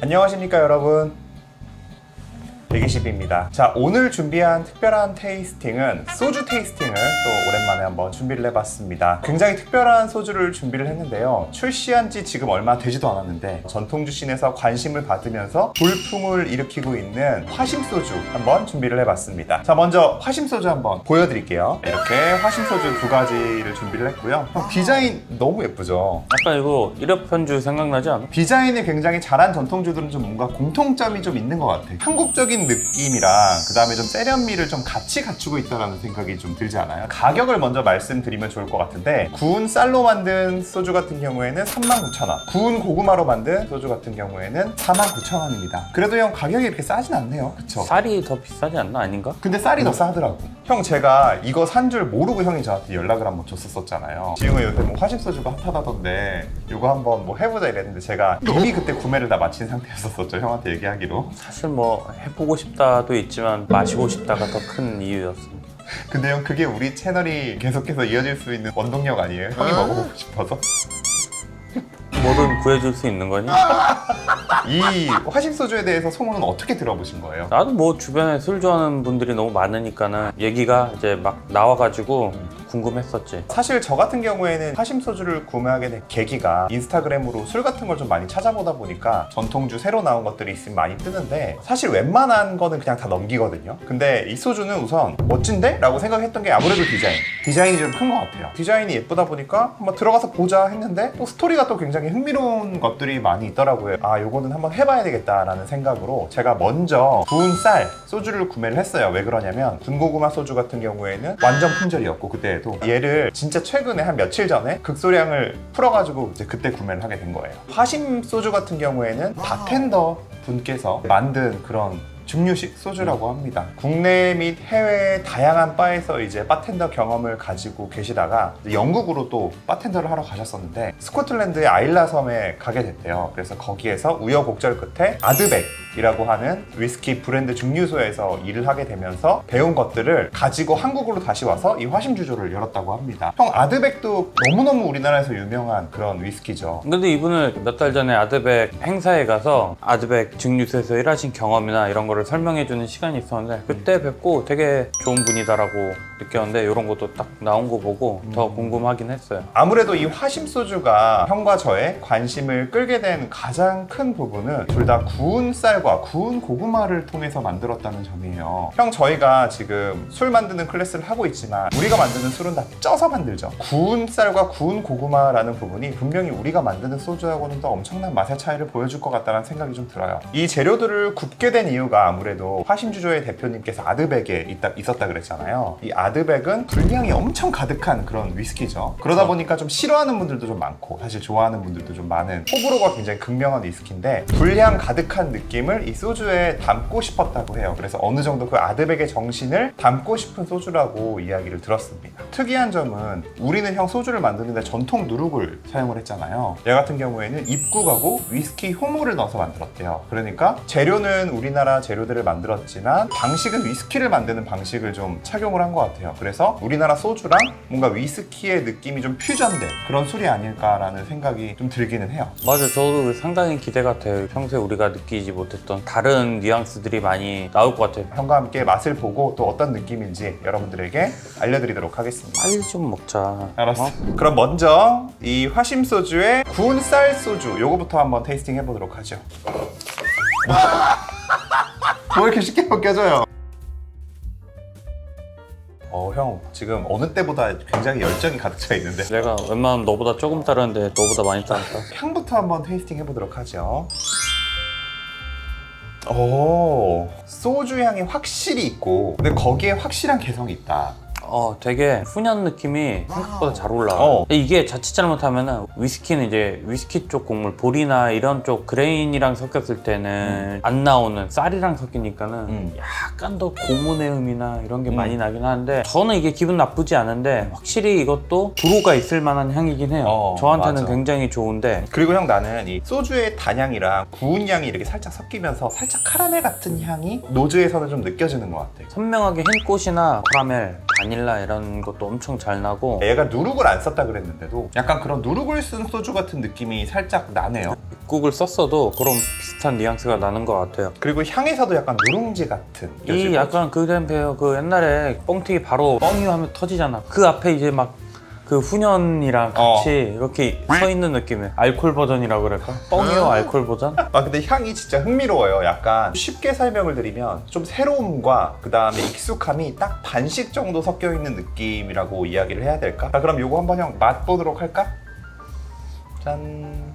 안녕하십니까 여러분 120입니다. 자 오늘 준비한 특별한 테이스팅은 소주 테이스팅을 또 오랜만에 한번 준비를 해봤습니다. 굉장히 특별한 소주를 준비를 했는데요. 출시한 지 지금 얼마 되지도 않았는데 전통주 씬에서 관심을 받으면서 돌풍을 일으키고 있는 화심 소주 한번 준비를 해봤습니다. 자 먼저 화심 소주 한번 보여드릴게요. 이렇게 화심 소주 두 가지를 준비를 했고요. 어, 디자인 너무 예쁘죠? 아까 이거 일협편주 생각나지 않아? 디자인이 굉장히 잘한 전통주들은 좀 뭔가 공통점이 좀 있는 것 같아. 한국적인 느낌이랑 그 다음에 좀 세련미를 좀 같이 갖추고 있다는 생각이 좀 들지 않아요? 가격을 먼저 말씀드리면 좋을 것 같은데 구운 쌀로 만든 소주 같은 경우에는 39,000원 구운 고구마로 만든 소주 같은 경우에는 49,000원입니다. 그래도 형 가격이 이렇게 싸진 않네요. 그쵸? 쌀이 더 비싸지 않나? 아닌가? 근데 쌀이 더 싸더라고. 형 제가 이거 산 줄 모르고 형이 저한테 연락을 한번 줬었잖아요. 지금은 요새 뭐 화심 소주가 핫하다던데 이거 한번 뭐 해보자 이랬는데 제가 이미 그때 구매를 다 마친 상태였었죠. 형한테 얘기하기로. 사실 뭐 해보고 싶다도 있지만 마시고 싶다가 더 큰 이유였습니다. 근데 형 그게 우리 채널이 계속해서 이어질 수 있는 원동력 아니에요? 형이 먹어보고 싶어서. 뭐든 구해줄 수 있는 거니? 이 화심 소주에 대해서 소문은 어떻게 들어보신 거예요? 나도 뭐 주변에 술 좋아하는 분들이 너무 많으니까는 얘기가 이제 막 나와가지고 궁금했었지. 사실 저 같은 경우에는 화심 소주를 구매하게 된 계기가 인스타그램으로 술 같은 걸 좀 많이 찾아보다 보니까 전통주 새로 나온 것들이 있으면 많이 뜨는데 사실 웬만한 거는 그냥 다 넘기거든요. 근데 이 소주는 우선 멋진데? 라고 생각했던 게 아무래도 디자인. 디자인이 좀 큰 것 같아요. 디자인이 예쁘다 보니까 한번 들어가서 보자 했는데 또 스토리가 또 굉장히 흥미로운 것들이 많이 있더라고요. 아, 요거는 한번 해봐야 되겠다라는 생각으로 제가 먼저 구운 쌀 소주를 구매를 했어요. 왜 그러냐면 군고구마 소주 같은 경우에는 완전 품절이었고 그때 에도 얘를 진짜 최근에 한 며칠 전에 극소량을 풀어가지고 이제 그때 구매를 하게 된 거예요. 화심 소주 같은 경우에는 바텐더 분께서 만든 그런 증류식 소주라고 합니다. 국내 및 해외 다양한 바에서 이제 바텐더 경험을 가지고 계시다가 영국으로 또 바텐더를 하러 가셨었는데 스코틀랜드의 아일라 섬에 가게 됐대요. 그래서 거기에서 우여곡절 끝에 아드백 이라고 하는 위스키 브랜드 증류소에서 일을 하게 되면서 배운 것들을 가지고 한국으로 다시 와서 이 화심 주조를 열었다고 합니다. 형 아드백도 너무너무 우리나라에서 유명한 그런 위스키죠. 근데 이분을 몇 달 전에 아드백 행사에 가서 아드백 증류소에서 일하신 경험이나 이런 거를 설명해주는 시간이 있었는데 그때 뵙고 되게 좋은 분이다라고 느꼈는데 이런 것도 딱 나온 거 보고 더 궁금하긴 했어요. 아무래도 이 화심 소주가 형과 저의 관심을 끌게 된 가장 큰 부분은 둘 다 구운 쌀과 구운 고구마를 통해서 만들었다는 점이에요. 형 저희가 지금 술 만드는 클래스를 하고 있지만 우리가 만드는 술은 다 쪄서 만들죠. 구운 쌀과 구운 고구마라는 부분이 분명히 우리가 만드는 소주하고는 또 엄청난 맛의 차이를 보여줄 것 같다는 생각이 좀 들어요. 이 재료들을 굽게 된 이유가 아무래도 화심주조의 대표님께서 아드백에 있다, 있었다 그랬잖아요. 이 아드백은 분량이 엄청 가득한 그런 위스키죠. 그러다 보니까 좀 싫어하는 분들도 좀 많고 사실 좋아하는 분들도 좀 많은 호불호가 굉장히 극명한 위스키인데 분량 가득한 느낌을 이 소주에 담고 싶었다고 해요. 그래서 어느 정도 그 아드백의 정신을 담고 싶은 소주라고 이야기를 들었습니다. 특이한 점은 우리는 형 소주를 만드는데 전통 누룩을 사용을 했잖아요. 얘 같은 경우에는 입국하고 위스키 효모를 넣어서 만들었대요. 그러니까 재료는 우리나라 재료들을 만들었지만 방식은 위스키를 만드는 방식을 좀 착용을 한 것 같아요. 그래서 우리나라 소주랑 뭔가 위스키의 느낌이 좀 퓨전된 그런 술이 아닐까라는 생각이 좀 들기는 해요. 맞아, 저도 상당히 기대가 돼요. 평소에 우리가 느끼지 못했던 다른 뉘앙스들이 많이 나올 것 같아요. 형과 함께 맛을 보고 또 어떤 느낌인지 여러분들에게 알려드리도록 하겠습니다. 빨리 좀 먹자. 알았어. 어? 그럼 먼저 이 화심 소주의 구운 쌀 소주 요거부터 한번 테이스팅 해보도록 하죠. 뭐 이렇게 쉽게 벗겨져요? 어, 형 지금 어느 때보다 굉장히 열정이 가득 차 있는데 내가 웬만하면 너보다 조금 따르는데 너보다 많이 따르다. 향부터 한번 테이스팅 해보도록 하죠. 오, 소주 향이 확실히 있고, 근데 거기에 확실한 개성이 있다. 어, 되게 훈연 느낌이 생각보다 잘 올라와. 어. 근데 이게 자칫 잘못하면은 위스키는 이제 위스키 쪽 곡물, 볼이나 이런 쪽 그레인이랑 섞였을 때는 안 나오는 쌀이랑 섞이니까는 음. 약간 더 고문의 음이나 이런 게 음. 많이 나긴 하는데 저는 이게 기분 나쁘지 않은데 확실히 이것도 불호가 있을 만한 향이긴 해요. 어, 저한테는 맞아. 굉장히 좋은데 그리고 형 나는 이 소주의 단향이랑 구운 향이 이렇게 살짝 섞이면서 살짝 카라멜 같은 향이 노즈에서는 좀 느껴지는 것 같아. 선명하게 흰 꽃이나 카라멜, 바닐라 바닐라 이런 것도 엄청 잘 나고 얘가 누룩을 안 썼다 그랬는데도 약간 그런 누룩을 쓴 소주 같은 느낌이 살짝 나네요. 국을 썼어도 그런 비슷한 뉘앙스가 나는 것 같아요. 그리고 향에서도 약간 누룽지 같은. 이 약간 그 템페요. 그 옛날에 뻥튀기 바로 뻥이 하면 터지잖아. 그 앞에 이제 막 그 훈연이랑 같이 이렇게 서 있는 느낌이에요. 알콜 버전이라고 그럴까? 뻥이요 알콜 버전? 아 근데 향이 진짜 흥미로워요. 약간 쉽게 설명을 드리면 좀 새로움과 그 다음에 익숙함이 딱 반씩 정도 섞여 있는 느낌이라고 이야기를 해야 될까? 자 그럼 요거 한번 형 맛보도록 할까? 짠.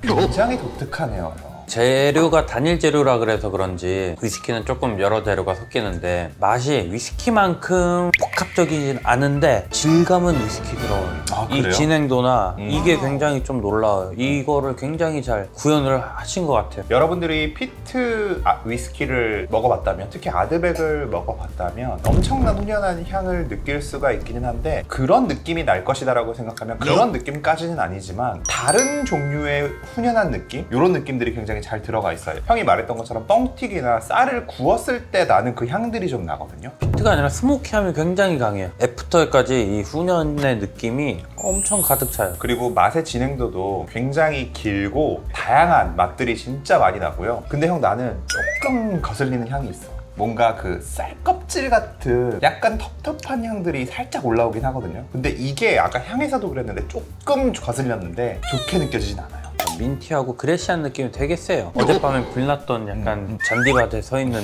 굉장히 독특하네요. 재료가 단일 재료라 그래서 그런지 위스키는 조금 여러 재료가 섞이는데 맛이 위스키만큼 복합적이진 않은데 질감은 위스키스러워요. 아, 이 그래요? 진행도나 음. 이게 굉장히 좀 놀라워요. 이거를 굉장히 잘 구현을 하신 것 같아요. 여러분들이 피트 아, 위스키를 먹어봤다면 특히 아드백을 먹어봤다면 엄청난 훈연한 향을 느낄 수가 있기는 한데 그런 느낌이 날 것이다라고 생각하면 그런 느낌까지는 아니지만 다른 종류의 훈연한 느낌? 이런 느낌들이 굉장히 잘 들어가 있어요 형이 말했던 것처럼 뻥튀기나 쌀을 구웠을 때 나는 그 향들이 좀 나거든요 피트가 아니라 스모키함이 굉장히 강해요. 애프터까지 이 훈연의 느낌이 엄청 가득 차요. 그리고 맛의 진행도도 굉장히 길고 다양한 맛들이 진짜 많이 나고요. 근데 형 나는 조금 거슬리는 향이 있어. 뭔가 그 쌀껍질 같은 약간 텁텁한 향들이 살짝 올라오긴 하거든요. 근데 이게 아까 향에서도 그랬는데 조금 거슬렸는데 좋게 느껴지진 않아요. 민티하고 그레시한 느낌이 되게 세요. 어젯밤에 불났던 약간 잔디밭에 서 있는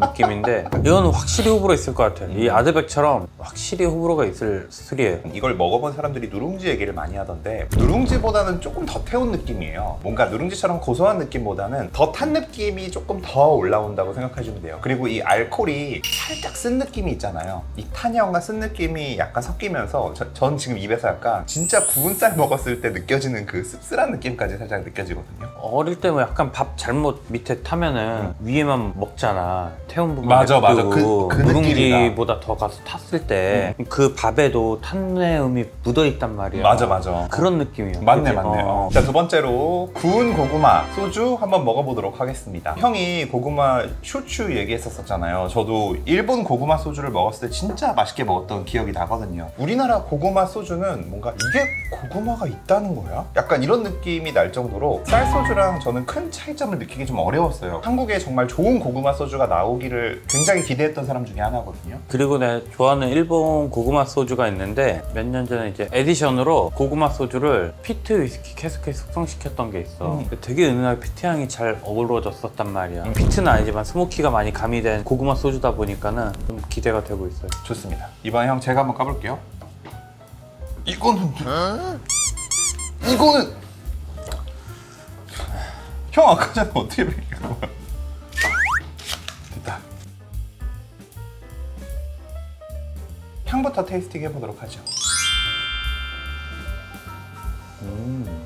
느낌인데 이건 확실히 호불호 있을 것 같아요. 이 아드백처럼 확실히 호불호가 있을 술이에요. 이걸 먹어본 사람들이 누룽지 얘기를 많이 하던데 누룽지보다는 조금 더 태운 느낌이에요. 뭔가 누룽지처럼 고소한 느낌보다는 더 탄 느낌이 조금 더 올라온다고 생각해주면 돼요. 그리고 이 알코올이 살짝 쓴 느낌이 있잖아요. 이 탄향과 쓴 느낌이 약간 섞이면서 저- 전 지금 입에서 약간 진짜 구운 쌀 먹었을 때 느껴지는 그 씁쓸한 느낌까지 살짝 느껴지거든요. 어릴 때 뭐 약간 밥 잘못 밑에 타면은 위에만 먹잖아. 태운 부분 맞아, 맞아. 그- 그 누룽지보다 더 가서 탔을 때 그 밥에도 탄내음이 묻어 있단 말이야. 맞아, 맞아. 그런 느낌이에요. 맞네 그치? 맞네. 어. 자 두 번째로 구운 고구마 소주 한번 먹어보도록 하겠습니다. 형이 고구마 쇼츠 얘기했었잖아요. 저도 일본 고구마 소주를 먹었을 때 진짜 맛있게 먹었던 기억이 나거든요. 우리나라 고구마 소주는 뭔가 이게 고구마가 있다는 거야? 약간 이런 느낌이 날 정도로 쌀 소주랑 저는 큰 차이점을 느끼기 좀 어려웠어요. 한국에 정말 좋은 고구마 소주가 나오기를 굉장히 기대했던 사람 중에 하나거든요. 그리고 내가 좋아하는 일본 고구마 소주가 있는데 몇 년 전에 이제 에디션으로 고구마 소주를 피트 위스키 캐스크에 숙성시켰던 게 있어. 음. 되게 은은하게 피트 향이 잘 어우러졌었단 말이야. 피트는 아니지만 스모키가 많이 가미된 고구마 소주다 보니까는 좀 기대가 되고 있어요. 좋습니다. 이번에 형 제가 한번 까볼게요. 이거는 이거는 형 아까 전에 어떻게 베낀 거야? 됐다. 향부터 테이스팅 해보도록 하죠.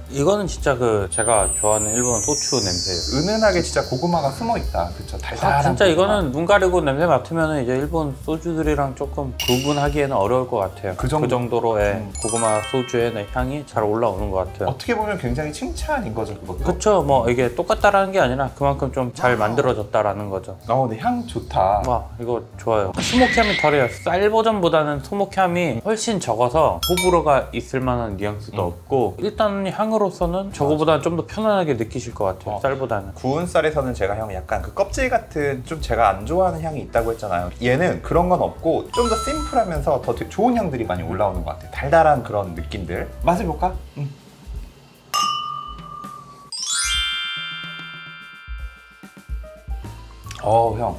이거는 진짜 그 제가 좋아하는 일본 소주 냄새예요. 은은하게 진짜 고구마가 숨어 있다. 그쵸? 달달한. 아, 진짜 고구마. 이거는 눈 가리고 냄새 맡으면 이제 일본 소주들이랑 조금 구분하기에는 어려울 것 같아요. 그 정도? 로의 음. 고구마 소주의 내 향이 잘 올라오는 것 같아요. 어떻게 보면 굉장히 칭찬인 거죠, 그것도. 그쵸 뭐 이게 똑같다라는 게 아니라 그만큼 좀 잘 만들어졌다라는 거죠 어, 근데 향 좋다. 와 이거 좋아요 스모키함이 덜해요 쌀 버전보다는 스모키함이 훨씬 적어서 호불호가 있을 만한 뉘앙스도 음. 없고 일단 향으로서는 저거보다는 좀더 편안하게 느끼실 것 같아요 어. 쌀보다는 구운 쌀에서는 제가 형 약간 그 껍질 같은 좀 제가 안 좋아하는 향이 있다고 했잖아요. 얘는 그런 건 없고 좀 더 심플하면서 더 좋은 향들이 많이 올라오는 것 같아요. 달달한 그런 느낌들. 맛을 볼까? 음. 어, 형.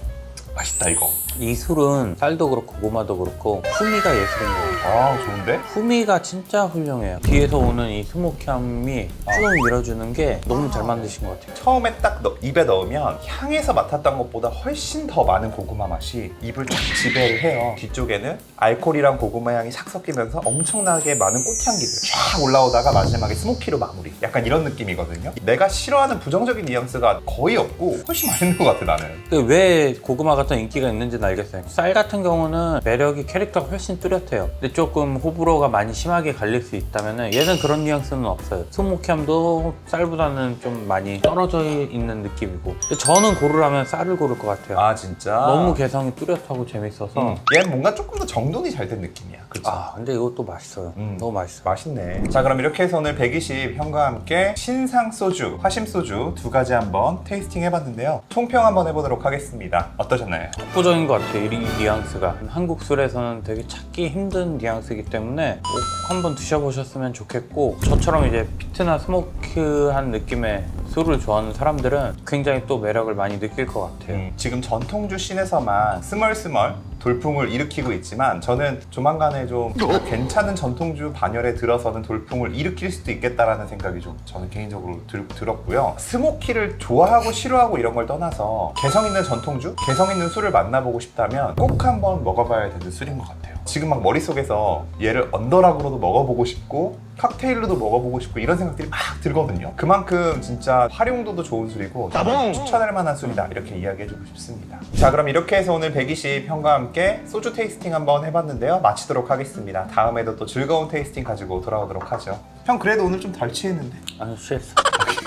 맛있다, 이거. 이 술은 쌀도 그렇고 고구마도 그렇고 후미가 예술인 거예요 아, 좋은데? 후미가 진짜 훌륭해요 뒤에서 오는 이 스모키함이 쭉 밀어주는 게 너무 잘 만드신 것 같아요 처음에 딱 넣- 입에 넣으면 향에서 맡았던 것보다 훨씬 더 많은 고구마 맛이 입을 쫙 지배를 해요. 뒤쪽에는 알코올이랑 고구마 향이 싹 섞이면서 엄청나게 많은 꽃향기들 쫙 올라오다가 마지막에 스모키로 마무리. 약간 이런 느낌이거든요. 내가 싫어하는 부정적인 뉘앙스가 거의 없고 훨씬 맛있는 것 같아 나는. 근데 왜 고구마가 어떤 인기가 있는지는 알겠어요. 쌀 같은 경우는 매력이 캐릭터가 훨씬 뚜렷해요. 근데 조금 호불호가 많이 심하게 갈릴 수 있다면 얘는 그런 뉘앙스는 없어요. 스모키함도 쌀보다는 좀 많이 떨어져 있는 느낌이고. 근데 저는 고르라면 쌀을 고를 것 같아요. 아 진짜? 너무 개성이 뚜렷하고 재밌어서. 음. 얘는 뭔가 조금 더 정돈이 잘 된 느낌이야 그쵸? 아 근데 이것도 맛있어요. 음. 너무 맛있어. 맛있네. 자, 그럼 이렇게 해서 오늘 120 형과 함께 신상 소주, 화심 소주 두 가지 한번 테이스팅 해봤는데요. 총평 한번 해보도록 하겠습니다. 어떠셨나요? 독보적인 것 같아요. 이 뉘앙스가 한국 술에서는 되게 찾기 힘든 뉘앙스이기 때문에 꼭 한번 드셔보셨으면 좋겠고 저처럼 이제 피트나 스모키한 느낌의 술을 좋아하는 사람들은 굉장히 또 매력을 많이 느낄 것 같아요. 음, 지금 전통주 씬에서만 스멀스멀 돌풍을 일으키고 있지만 저는 조만간에 좀 괜찮은 전통주 반열에 들어서는 돌풍을 일으킬 수도 있겠다라는 생각이 좀 저는 개인적으로 들, 들었고요. 스모키를 좋아하고 싫어하고 이런 걸 떠나서 개성 있는 전통주, 개성 있는 술을 만나보고 싶다면 꼭 한번 먹어봐야 되는 술인 것 같아요. 지금 막 머릿속에서 얘를 언더락으로도 먹어보고 싶고 칵테일로도 먹어보고 싶고 이런 생각들이 막 들거든요. 그만큼 진짜 활용도도 좋은 술이고 추천할 만한 술이다 이렇게 이야기해주고 싶습니다. 자 그럼 이렇게 해서 오늘 120 형과 함께 소주 테이스팅 한번 해봤는데요. 마치도록 하겠습니다. 다음에도 또 즐거운 테이스팅 가지고 돌아오도록 하죠. 형 그래도 오늘 좀 덜 취했는데. 아니 취했어.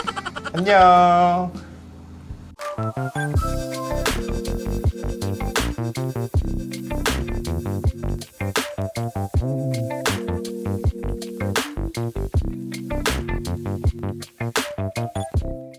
안녕.